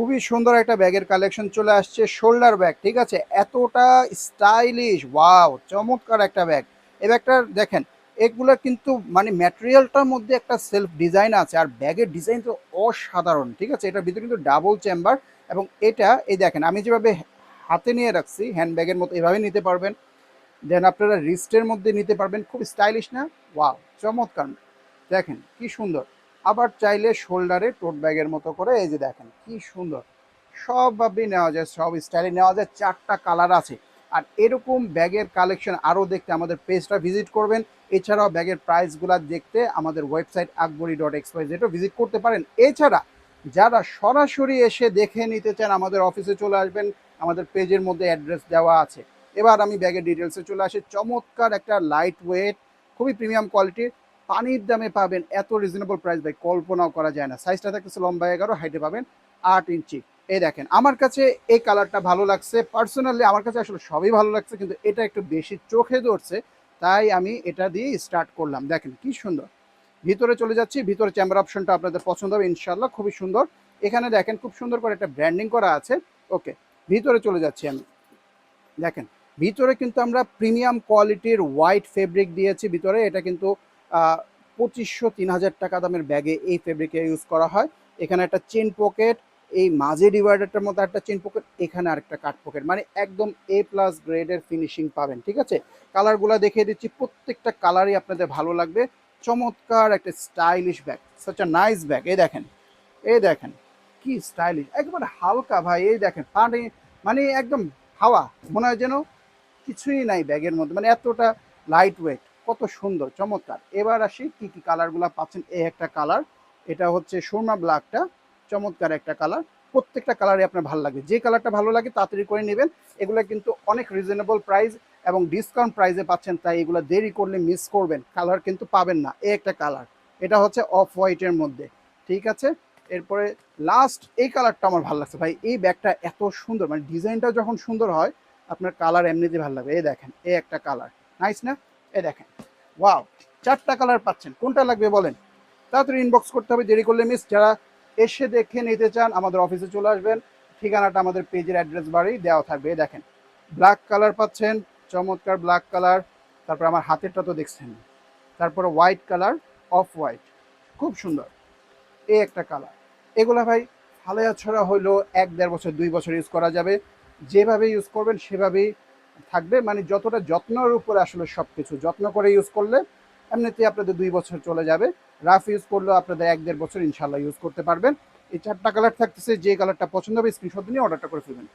খুবই সুন্দর একটা ব্যাগের কালেকশন চলে আসছে শোল্ডার ব্যাগ ঠিক আছে? এতটা স্টাইলিশ ওয়াও চমৎকার একটা ব্যাগ এই ব্যাগটার দেখেন, এগুলো কিন্তু মানে ম্যাটেরিয়ালটার মধ্যে একটা সেলফ ডিজাইন আছে, আর ব্যাগের ডিজাইন তো অসাধারণ, ঠিক আছে? এটার ভিতরে কিন্তু ডাবল চেম্বার এবং এটা, এই দেখেন, আমি যেভাবে হাতে নিয়ে রাখছি হ্যান্ড ব্যাগের মতো এভাবে নিতে পারবেন। দেন আপনারা রিস্টের মধ্যে নিতে পারবেন, খুব স্টাইলিশ না? ওয়াও চমৎকার। দেখেন, কি সুন্দর। আবার চাইলে শোল্ডারে টোট ব্যাগের মতো করে, এই যে দেখেন কি সুন্দর। সবভাবেই নেওয়া যায়, সব স্টাইলে নেওয়া যায়, চারটা কালার আছে। আর এরকম ব্যাগের কালেকশন আরও দেখতে আমাদের পেজটা ভিজিট করবেন। এছাড়াও ব্যাগের প্রাইসগুলো দেখতে আমাদের ওয়েবসাইট আকবরি ডট এক্সপাইজেটও ভিজিট করতে পারেন। এছাড়া যারা সরাসরি এসে দেখে নিতে চান, আমাদের অফিসে চলে আসবেন, আমাদের পেজের মধ্যে অ্যাড্রেস দেওয়া আছে। এবার আমি ব্যাগের ডিটেলসে চলে আসি। চমৎকার একটা লাইট ওয়েট খুবই প্রিমিয়াম কোয়ালিটির পানির দামে পাবেন এত রিজনেবল প্রাইস ভাই, কল্পনাও করা যায় না। সাইজটা থাকতেছে লম্বা এগারো হাইটে পাবেন আট ইঞ্চি। এই দেখেন, আমার কাছে এই কালারটা ভালো লাগছে। পার্সোনালি আমার কাছে আসলে সবই ভালো লাগছে, কিন্তু এটা একটু বেশি চোখে ধরছে, তাই আমি এটা দিয়ে স্টার্ট করলাম। দেখেন কি সুন্দর। ভিতরে চলে যাচ্ছি, ভিতরে চেম্বার অপশনটা আপনাদের পছন্দ হবে ইনশাল্লাহ খুবই সুন্দর। এখানে দেখেন খুব সুন্দর করে একটা ব্র্যান্ডিং করা আছে। ওকে ভিতরে চলে যাচ্ছি আমি। দেখেন, ভিতরে কিন্তু আমরা প্রিমিয়াম কোয়ালিটির হোয়াইট ফেব্রিক দিয়েছি ভিতরে। এটা কিন্তু পঁচিশশো তিন হাজার টাকা দামের ব্যাগে এই ফেব্রিকে ইউজ করা হয়। এখানে একটা চেন পকেট এই মাঝে ডিভাইডারটার মতো একটা চেন পকেট এখানে আরেকটা কাট পকেট মানে একদম এ প্লাস গ্রেডের ফিনিশিং পাবেন, ঠিক আছে? কালারগুলো দেখিয়ে দিচ্ছি, প্রত্যেকটা কালারই আপনাদের ভালো লাগবে। চমৎকার একটা stylish bag such a nice bag এই দেখেন এই দেখেন, কি স্টাইলিশ একবারে হালকা ভাই, এই দেখেন, পানি মানে একদম হাওয়া, মনে হয় যেন কিছুই নাই ব্যাগের মধ্যে মানে এতটা লাইট ওয়েট কত সুন্দর, চমৎকার। এবার আসি কি কি কালারগুলো পাচ্ছেন। এই একটা কালার, এটা হচ্ছে সুরমা ব্ল্যাকটা, চমৎকার একটা কালার। প্রত্যেকটা কালারই আপনার ভালো লাগে যে কালারটা ভালো লাগে তাড়াতাড়ি করে নেবেন। এগুলো কিন্তু অনেক রিজনেবল প্রাইস এবং ডিসকাউন্ট প্রাইসে পাচ্ছেন, তাই এগুলো দেরি করলে মিস করবেন। কালার কিন্তু পাবেন না। এই একটা কালার। এটা হচ্ছে অফ হোয়াইটের মধ্যে। ঠিক আছে? এরপরে লাস্ট এই কালারটা আমার ভালো লাগছে। ভাই, এই ব্যাগটা এত সুন্দর। মানে ডিজাইনটা যখন সুন্দর হয়, আপনার কালার এমনিতে ভালো লাগবে। এই দেখেন, এই একটা কালার। নাইস না? এই দেখেন। ওয়াও চারটা কালার পাচ্ছেন। কোনটা লাগবে বলেন? তাড়াতাড়ি ইনবক্স করতে হবে, দেরি করলে মিস যারা এসে দেখে নিতে চান, আমাদের অফিসে চলে আসবেন। ঠিকানাটা আমাদের পেজের অ্যাড্রেস বাড়ি দেওয়া থাকবে, দেখেন। ব্ল্যাক কালার পাচ্ছেন, চমৎকার ব্ল্যাক কালার তারপর আমার হাতেরটা তো দেখছেন। তারপরে হোয়াইট কালার অফ হোয়াইট খুব সুন্দর। এই একটা কালার এগুলা ভাই ফালেয়া ছড়া হইল এক দেড় বছর, দুই বছর ইউজ করা যাবে। যেভাবে ইউজ করবেন, সেভাবেই থাকবে মানে যতটা যত্নর উপরে আসলে সব কিছু যত্ন করে ইউজ করলে এমনিতেই আপনাদের দুই বছর চলে যাবে। রাফ ইউজ করলেও আপনাদের এক দেড় বছর ইনশাল্লাহ ইউজ করতে পারবেন। এই চারটা কালার থাকতেছে, যে কালারটা পছন্দ হবে স্ক্রিনশট নিয়ে অর্ডারটা করে ফেলবেন।